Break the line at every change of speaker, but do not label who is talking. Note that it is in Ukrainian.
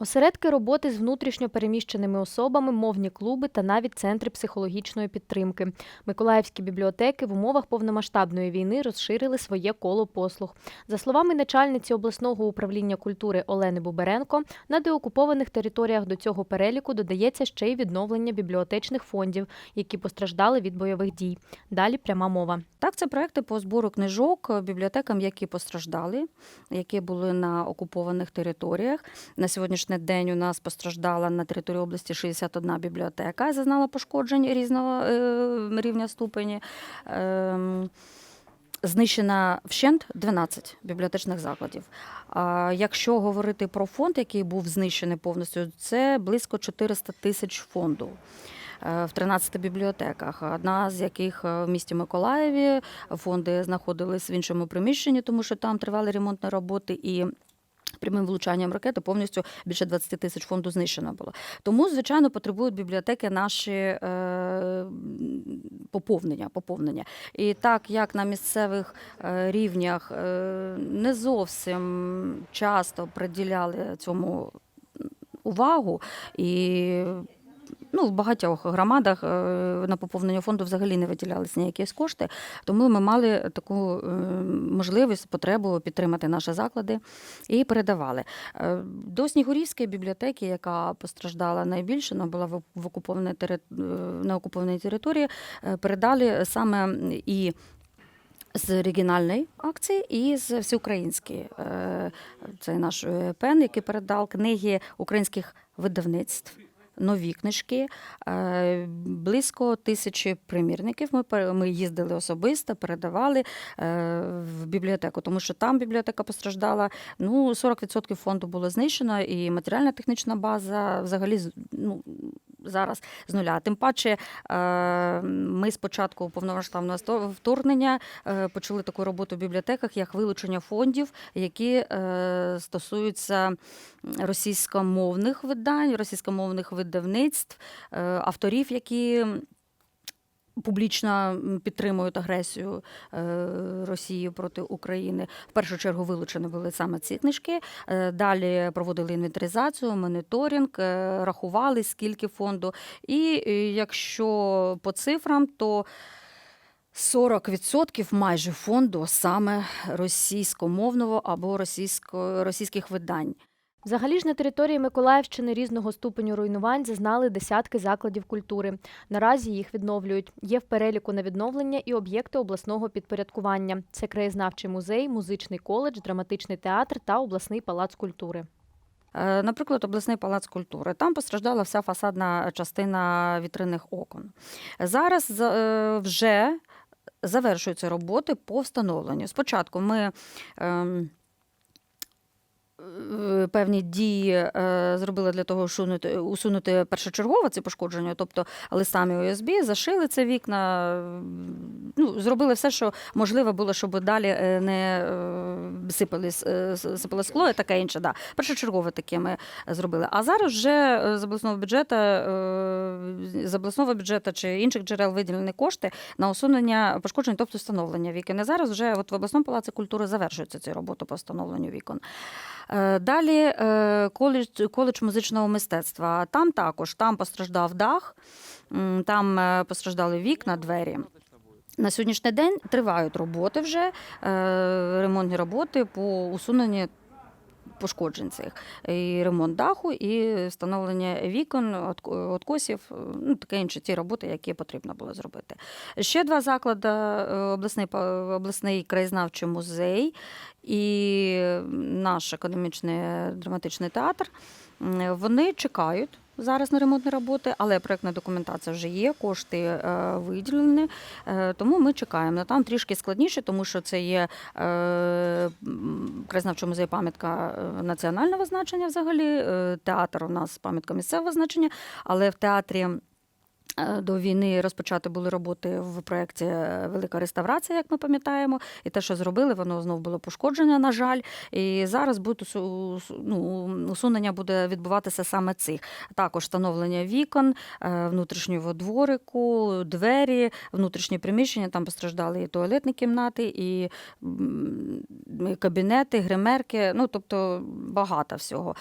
Осередки роботи з внутрішньо переміщеними особами, мовні клуби та навіть центри психологічної підтримки. Миколаївські бібліотеки в умовах повномасштабної війни розширили своє коло послуг. За словами начальниці обласного управління культури Олени Буберенко, на деокупованих територіях до цього переліку додається ще й відновлення бібліотечних фондів, які постраждали від бойових дій. Далі пряма мова.
Так, це проекти по збору книжок бібліотекам, які постраждали, які були на окупованих територіях. На сьогоднішній день у нас постраждала на території області 61 бібліотека, зазнала пошкоджень різного е, рівня ступені. Ем, Знищена вщент 12 бібліотечних закладів. А якщо говорити про фонд, який був знищений повністю, це близько 400 тисяч фонду е, в 13 бібліотеках. Одна з яких е, в місті Миколаєві фонди знаходились в іншому приміщенні, тому що там тривали ремонтні роботи і. Прямим влучанням ракети повністю більше 20 тисяч фонду знищено було. Тому, звичайно, потребують бібліотеки наші е, поповнення, поповнення. І так як на місцевих е, рівнях е, не зовсім часто приділяли цьому увагу і. Ну, в багатьох громадах е, на поповнення фонду взагалі не виділялися ніякі кошти, тому ми мали таку е, можливість, потребу підтримати наші заклади і передавали. Е, До Снігурівської бібліотеки, яка постраждала найбільше, вона була в окупованій на окупованій території, передали саме і з регіональної акції і з всеукраїнської. Це наш пен, який передав книги українських видавництв. Нові книжки, е, близько тисячі примірників. Ми ми їздили особисто, передавали е, в бібліотеку, тому що там бібліотека постраждала. Ну, 40% фонду було знищено, і матеріальна технічна база взагалі ну, зараз з нуля. Тим паче, е, ми спочатку повномасштабного вторгнення е, почали таку роботу в бібліотеках, як вилучення фондів, які е, стосуються російськомовних видань, російськомовних видавництв, авторів, які. Публічно підтримують агресію е, Росії проти України. В першу чергу вилучені були саме ці книжки. Е, Далі проводили інвентаризацію, моніторинг, е, рахували скільки фонду. І якщо по цифрам, то 40% майже фонду саме російськомовного або російсько, російських видань.
Взагалі ж на території Миколаївщини різного ступеню руйнувань зазнали десятки закладів культури. Наразі їх відновлюють. Є в переліку на відновлення і об'єкти обласного підпорядкування. Це краєзнавчий музей, музичний коледж, драматичний театр та обласний палац культури.
Е, Наприклад, обласний палац культури. Там постраждала вся фасадна частина вітринних окон. Зараз за- е, вже завершуються роботи по встановленню. Спочатку ми. Певні дії е, зробили для того, щоб усунути, усунути першочергово ці пошкодження, тобто листами ОСБ, зашили це вікна, ну, зробили все, що можливо було, щоб далі е, не е, сипали, скло і таке інше. Да. Першочергово таке ми зробили. А зараз вже з обласного бюджету, з обласного бюджету чи інших джерел виділені кошти на усунення пошкоджень, тобто встановлення вікон. І зараз вже от в обласному палаці культури завершується ці роботи по встановленню вікон. Далі е, коледж, коледж музичного мистецтва. Там також там постраждав дах, там е, постраждали вікна, двері. На сьогоднішній день тривають роботи вже, е, ремонтні роботи по усуненню пошкоджень цих. І ремонт даху, і встановлення вікон, отк- откосів, ну таке інше, ті роботи, які потрібно було зробити. Ще два заклади: е, обласний, обласний краєзнавчий музей і наш академічний драматичний театр. Вони чекають. Зараз на ремонтні роботи, але проєктна документація вже є, кошти е, виділені, е, тому ми чекаємо. Там трішки складніше, тому що це є е, краєзнавчий музей пам'ятка національного значення взагалі. Театр у нас пам'ятка місцевого значення, але в театрі. Е, До війни розпочати були роботи в проєкті Велика реставрація, як ми пам'ятаємо, і те, що зробили, воно знов було пошкоджене, на жаль. І зараз буде ну, усунення буде відбуватися саме цих. Також встановлення вікон, е, внутрішнього дворику, двері, внутрішні приміщення. Там постраждали і туалетні кімнати, і кабінети, гримерки. Ну тобто багато всього.